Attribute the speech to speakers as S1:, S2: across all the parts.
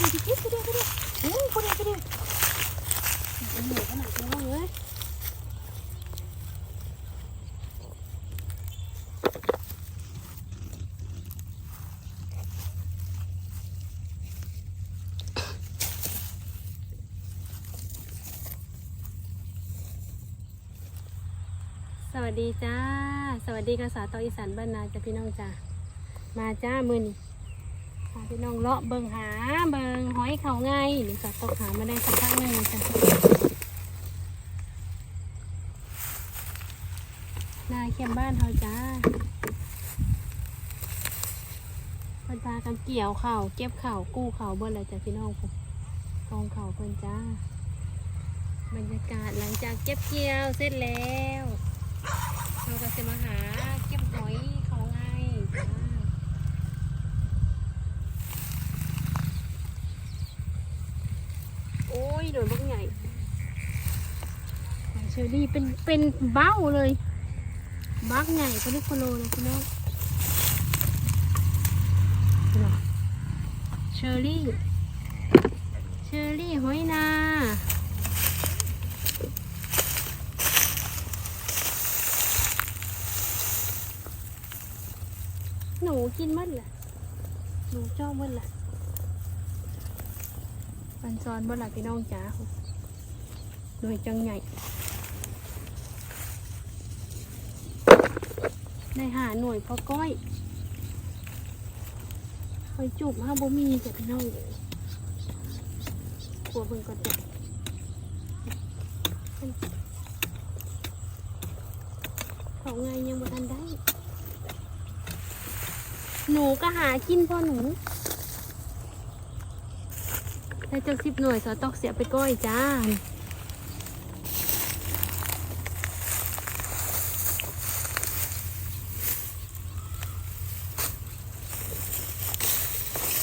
S1: ดูดิคิดดูดิดูดิโอ้ยดูดิดูดิมันเหนื่อยขนาดนี้เลยสวัสดีจ้า สวัสดีกระสาตออีสานบ้านนาจ้าพี่น้องจ้า มาจ้ามือนี่ พาพี่น้องเลาะเบิงหาเบิงหอยเขาไงนี่สาตกหามาได้สักพักหนึ่งจ้านาเขียมบ้านเขาจ้าคนพากันเกี่ยวเข่าเก็บเข่ากู้เข่าเบิ้ลเลยจ้าพี่น้องผมกองเข่าวเพิ่นจ้า บรรยากาศหลังจากเก็บเกี่ยวเสร็จแล้วเราก็จะมาหาเก็บหอยเขาไงจ้าโอ้ยโดนบักใหญ่ห อยเอรี่เป็นเป็นเบ้าเลยบักใหญ่ก็ได้โคโลเลยคุณน้องเชอรี่เชอรี่หอยนาหนูกินมดแหละหนูชอบมดแหละปันซอนมดแหละพี่น้องจ๋าหน่วยจังใหญ่ ในหาหน่วยพอก้อยคอยจุบห้าบ่มีจะพี่น้องกลัวเบิ่งก่อนจ้ะเขาไงยังบ่ทันได้ หนูก็หากินพ่อหนูได้จากสิบหน่วยสอตอกเสียไปก้อยจ้า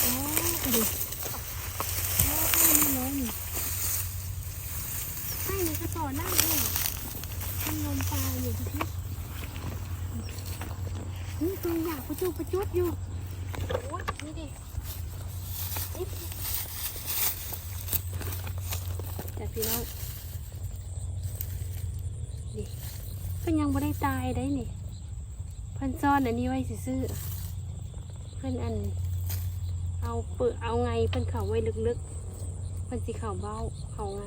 S1: โอ้ดูโอ้ไม่ร้อนนี่ให้นี่ก็ต่อหน้าเลยมันลมปลาอยู่ที่นี่ นี่ตัวอยากประจุประจุดอยู่โอ้ยนี่ดินี่แต่พี่น้องนี่เพิ่นยังไม่ได้ตายได้นี่เพิ่นซ่อนอันนี้ไว้ซื่อเพิ่นอัน เอาเปิดเอาไงเพิ่นเข่าไว้ลึกๆเพิ่นสิเข่าเบ้าเข่าไง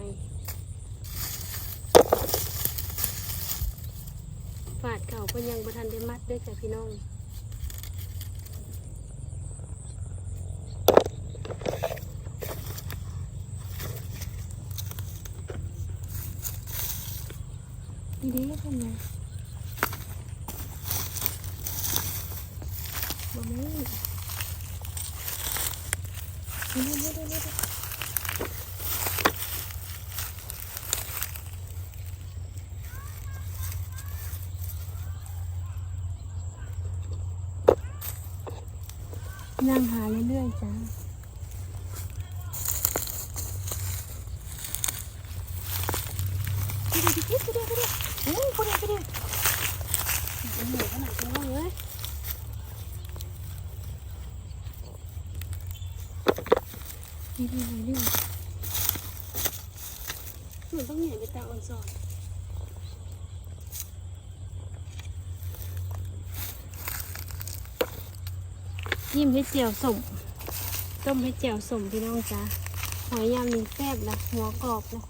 S1: ฝาดเข่าเพิ่นยังบ่ทันได้มัดเด้วยจ้ะพี่น้องนี่ดิเป็นไงบ่แม่นนี่นี่นี่ นี่นั่งหาเรื่อยๆจ้าดูดิดูดิดูดิโอ้ยดูดิดูดิเหนื่อยขนาดนี้เลยนี่นี่นี่นี่หนูต้องเหนื่อยไปตาอ่อนสอน ยิ้มให้เจียวสมต้มให้เจียวสมพี่น้องจ้าหอยยามนี้แซ่บนะหัวกรอบนะ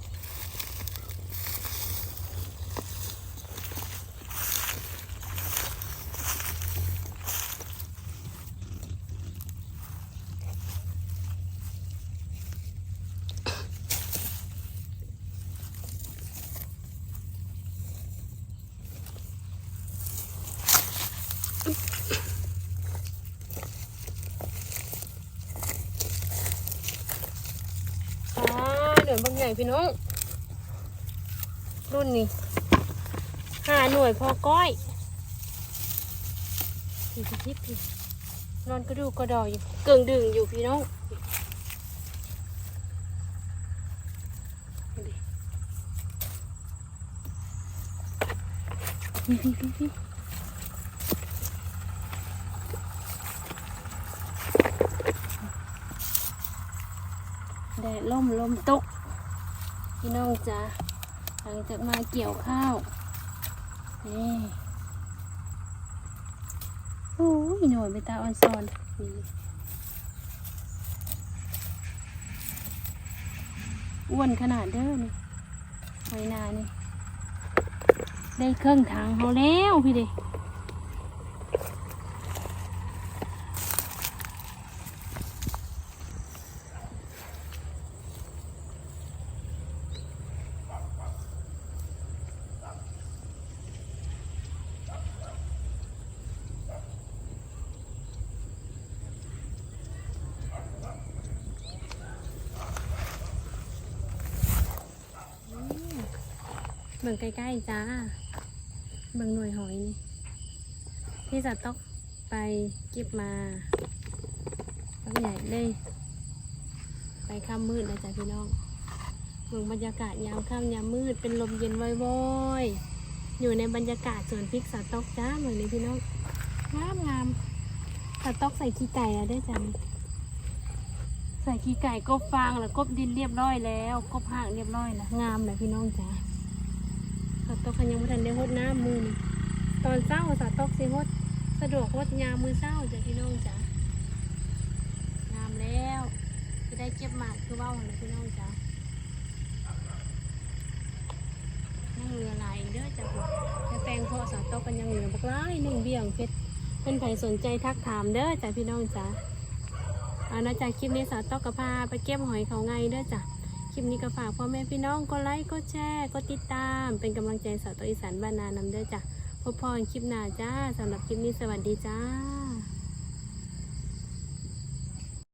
S1: อ่าเดือนบาง ใหญ่พี่น้อง รุ่นนี้ห้าหน่วยพอก้อยพี่พี่พี่นอนกระดูกกระดอยอยู่เกิงดึงอยู่พี่น้องแดดล่มลมตก พี่น้องจ้าหลังจากมาเกี่ยวข้าว นี่โอ้ยหน่อยไปตาออนซอนนี่อ้วนขนาดเด้อนี่หอยนานี่ ได้เครื่องทางเขาแล้วพี่เด็ บิ่งใกล้ๆจ้า เบิ่งหน่วยหอย ที่จะต้องไปเก็บมาแล้วใหญ่เลยไปค่ำมืดนะจ๊ะพี่น้องเบิ่งบรรยากาศยามค่ำยามมืด เป็นลมเย็นวอยๆอยู่ในบรรยากาศสวนพริกสาต๊อกจ้าเหมืองนี้พี่น้องงามงามสาต๊อกใส่ขี้ไก่แล้วได้จ้ะใส่ขี้ไก่กบฟางแล้วกบดินเรียบร้อยแล้ว กบหางเรียบร้อยแล้วงามเลยพี่น้องจ้า สตอกคันยังไม่ทันได้หดน้ำมือนี่ตอนเศร้าสตอกสิหดสะดวกหดยามมือเศร้าจ้ะพี่น้องจ้ะงามแล้วจะได้เก็บหมากคือว่าเลยพี่น้องจ้ะยังเหลือหลายเด้อจ้ะแต่แปลงพาะสตอกกันยังเหลือบักหลายหนึ่งเบี่ยงเพชรเป็นใครสนใจทักถามเด้อจ้ะพี่น้องจ้ะเอานะจ้ะคลิปนี้สาวตอกกับพาไปเก็บหอยเขาไงเด้อจ้ะ ลิปนี้ก็ฝากพ่อแม่พี่น้องกดไลค์กดแชร์กดติดตาม เป็นกำลังใจสาวตัวอีสานบ้านนานำได้จ้ะพบพอกันคลิปหน้าจ้าสำหรับคลิปนี้สวัสดีจ้า